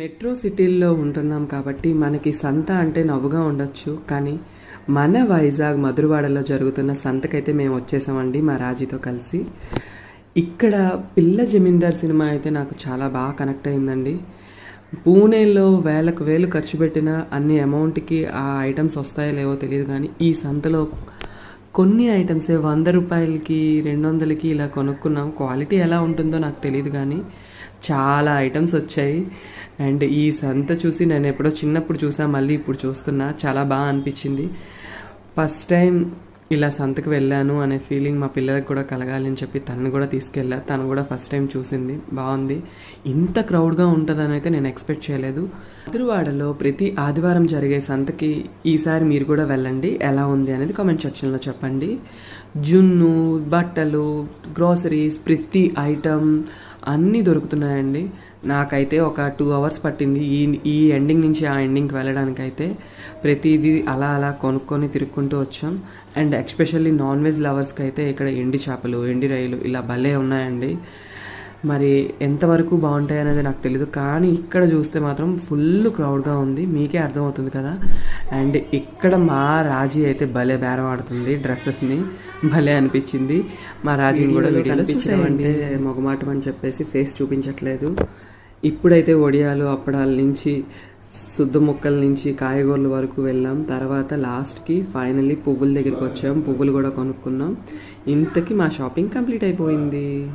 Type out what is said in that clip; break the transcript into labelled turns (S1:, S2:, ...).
S1: Metro సిటీల్లో ఉంటున్నాం కాబట్టి మనకి సంత అంటే నవ్వుగా ఉండొచ్చు కానీ మన వైజాగ్ మధురవాడలో జరుగుతున్న సంతకైతే మేము వచ్చేసామండి మా రాజీతో కలిసి. ఇక్కడ పిల్ల జమీందార్ సినిమా అయితే నాకు చాలా బాగా కనెక్ట్ అయిందండి. పూణేలో వేలకు వేలు ఖర్చు పెట్టిన అన్ని అమౌంట్కి ఆ ఐటమ్స్ వస్తాయో లేవో తెలియదు కానీ ఈ సంతలో కొన్ని ఐటమ్సే వంద రూపాయలకి రెండు వందలకి ఇలా కొనుక్కున్నాం. క్వాలిటీ ఎలా ఉంటుందో నాకు తెలియదు కానీ చాలా ఐటమ్స్ వచ్చాయి. అండ్ ఈ సంత చూసి నేను ఎప్పుడో చిన్నప్పుడు చూసా మళ్ళీ ఇప్పుడు చూస్తున్నా. చాలా బాగా అనిపించింది. ఫస్ట్ టైం ఇలా సంతకు వెళ్ళాను అనే ఫీలింగ్ మా పిల్లలకు కూడా కలగాలని చెప్పి తనను కూడా తీసుకెళ్ళా. తను కూడా ఫస్ట్ టైం చూసింది. బాగుంది. ఇంత క్రౌడ్గా ఉంటుందని అయితే నేను ఎక్స్పెక్ట్ చేయలేదు. మధురవాడలో ప్రతి ఆదివారం జరిగే సంతకి ఈసారి మీరు కూడా వెళ్ళండి. ఎలా ఉంది అనేది కామెంట్ సెక్షన్లో చెప్పండి. జున్ను బట్టలు గ్రోసరీస్ ప్రతి ఐటమ్ అన్నీ దొరుకుతున్నాయండి. నాకైతే ఒక టూ అవర్స్ పట్టింది. ఈ ఈ ఎండింగ్ నుంచి ఆ ఎండింగ్కి వెళ్ళడానికి అయితే ప్రతిదీ అలా అలా కొనుక్కొని తిరుక్కుంటూ వచ్చాం. అండ్ ఎక్స్పెషల్లీ నాన్ వెజ్ లవర్స్కి అయితే ఇక్కడ ఎండి చేపలు ఎండి రైలు ఇలా భలే ఉన్నాయండి. మరి ఎంతవరకు బాగుంటాయి అనేది నాకు తెలియదు కానీ ఇక్కడ చూస్తే మాత్రం ఫుల్ క్రౌడ్గా ఉంది. మీకే అర్థమవుతుంది కదా. అండ్ ఇక్కడ మా రాజీ అయితే భలే బేరం ఆడుతుంది డ్రెస్సెస్ని. భలే అనిపించింది. మా రాజీని కూడా వీడియోలో చూసామంటే మొగమాటం అని చెప్పేసి ఫేస్ చూపించట్లేదు. ఇప్పుడైతే వడియాలు అప్పడాల నుంచి శుద్ధ ముక్కల నుంచి కాయగూరల వరకు వెళ్ళాం. తర్వాత లాస్ట్కి ఫైనల్లీ పువ్వుల దగ్గరికి వచ్చాం. పువ్వులు కూడా కొనుక్కున్నాం. ఇంతకీ మా షాపింగ్ కంప్లీట్ అయిపోయింది.